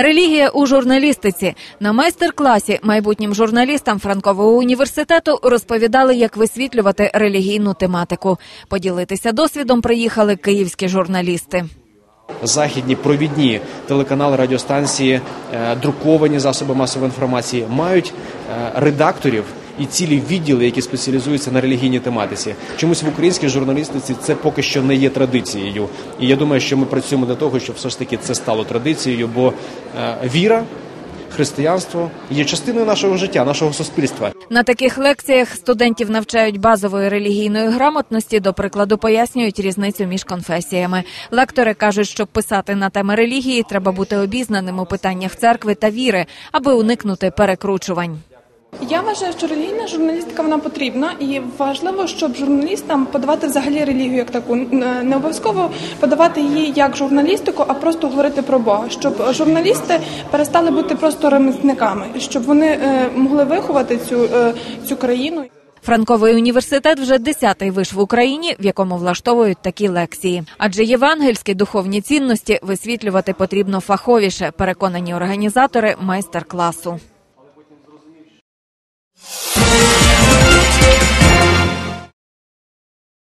Релігія у журналістиці на майстер-класі майбутнім журналістам Франкового університету розповідали, як висвітлювати релігійну тематику. Поділитися досвідом приїхали київські журналісти. західні провідні телеканали, радіостанції, е, друковані засоби масової інформації мають е, редакторів і цілі відділи, які спеціалізуються на релігійній тематиці. Чомусь в українській журналістиці це поки що не є традицією. І я думаю, що ми працюємо для того, щоб все ж таки це стало традицією, бо е, віра. Християнство є частиною нашого життя, нашого суспільства. На таких лекціях студентів навчають базової релігійної грамотності. До прикладу, пояснюють різницю між конфесіями. Лектори кажуть, щоб писати на теми релігії, треба бути обізнаним у питаннях церкви та віри, аби уникнути перекручувань. Я вважаю, що релігійна журналістика вона потрібна, і важливо, щоб журналістам подавати взагалі релігію як таку. Не обов'язково подавати її як журналістику, а просто говорити про Бога, щоб журналісти перестали бути просто ремісниками, щоб вони е, могли виховати цю, е, цю країну. Франковий університет вже десятий виш в Україні, в якому влаштовують такі лекції. Адже євангельські духовні цінності висвітлювати потрібно фаховіше, переконані організатори майстер-класу.